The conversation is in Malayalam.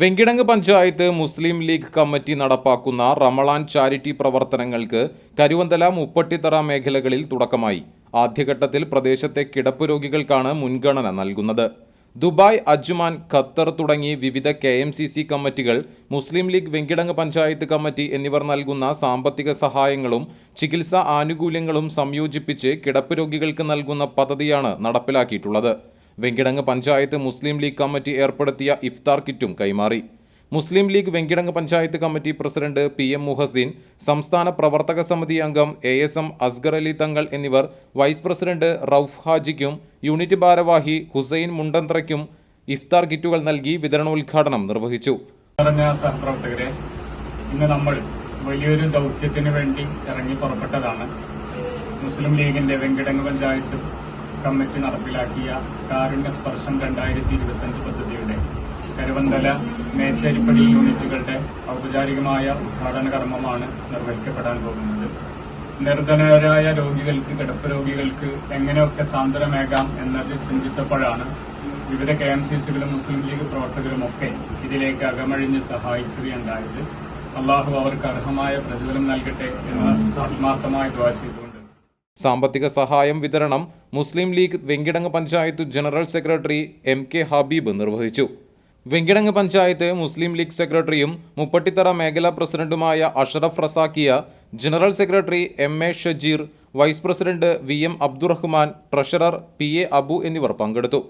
വെങ്കിടങ്ങ് പഞ്ചായത്ത് മുസ്ലിം ലീഗ് കമ്മിറ്റി നടപ്പാക്കുന്ന റമളാൻ ചാരിറ്റി പ്രവർത്തനങ്ങൾക്ക് കരുവന്തല മുപ്പട്ടിത്തറ മേഖലകളിൽ തുടക്കമായി. ആദ്യഘട്ടത്തിൽ പ്രദേശത്തെ കിടപ്പ് രോഗികൾക്കാണ് മുൻഗണന നൽകുന്നത്. ദുബായ് അജ്മാൻ ഖത്തർ തുടങ്ങി വിവിധ കെ എം സി സി കമ്മിറ്റികൾ മുസ്ലിം ലീഗ് വെങ്കിടങ്ങ് പഞ്ചായത്ത് കമ്മിറ്റി എന്നിവർ നൽകുന്ന സാമ്പത്തിക സഹായങ്ങളും ചികിത്സാ ആനുകൂല്യങ്ങളും സംയോജിപ്പിച്ച് കിടപ്പ് രോഗികൾക്ക് നൽകുന്ന പദ്ധതിയാണ് നടപ്പിലാക്കിയിട്ടുള്ളത്. വെങ്കിടങ്ങ് പഞ്ചായത്ത് മുസ്ലിം ലീഗ് കമ്മിറ്റി ഏർപ്പെടുത്തിയ ഇഫ്താർ കിറ്റും കൈമാറി. Muslim League Venkitangu panchayat committee president P M Muhsin സംസ്ഥാന പ്രവർത്തക സമിതി അംഗം A S M Asghar Ali Thangal എന്നിവർ വൈസ് പ്രസിഡന്റ് റൌഫ് ഹാജിക്കും യൂണിറ്റ് ഭാരവാഹി ഹുസൈൻ മുണ്ടന്ത്രയ്ക്കും ഇഫ്താർ കിറ്റുകൾ നൽകി വിതരണോദ്ഘാടനം നിർവഹിച്ചു. സഹപ്രവർത്തകരെ ഇന്ന് നമ്മൾ വലിയൊരു ദൗത്യത്തിന് വേണ്ടി ഇറങ്ങി പുറപ്പെട്ടതാണ് മുസ്ലിം ലീഗിന്റെ വെങ്കിടങ്ങ് പഞ്ചായത്ത് കമ്മിറ്റി നടപ്പിലാക്കിയ കാരുണ്യ സ്പർശം രണ്ടായിരത്തി ഇരുപത്തിയഞ്ച് പദ്ധതിയുടെ കരുവന്തല മേച്ചേരിപ്പടി യൂണിറ്റുകളുടെ ഔപചാരികമായ ഉദ്ഘാടന കർമ്മമാണ് നിർവഹിക്കപ്പെടാൻ പോകുന്നത്. നിർധനരായ രോഗികൾക്ക് കിടപ്പ് രോഗികൾക്ക് എങ്ങനെയൊക്കെ സാന്ത്വനമേകാം എന്നത് ചിന്തിച്ചപ്പോഴാണ് വിവിധ കെ എം സി സികളും മുസ്ലിം ലീഗ് പ്രവർത്തകരുമൊക്കെ ഇതിലേക്ക് അകമഴിഞ്ഞ് സഹായിക്കുകയുണ്ടായത്. അള്ളാഹു അവർക്ക് അർഹമായ പ്രതിഫലം നൽകട്ടെ എന്ന് ആത്മാർത്ഥമായി ദ്വാ ചെയ്തുകൊണ്ട് സാമ്പത്തിക സഹായം വിതരണം Muslim League Venkitangu panchayat general secretary M K Habeeb നിർവഹിച്ചു. വെങ്കിടങ്ങ് പഞ്ചായത്ത് മുസ്ലിം ലീഗ് സെക്രട്ടറിയും മുപ്പട്ടിത്തറ മേഖലാ പ്രസിഡന്റുമായ Ashraf റസാക്കിയ general secretary M A Shajeer vice president V M Abdurahman treasurer P A Abu എന്നിവർ പങ്കെടുത്തു.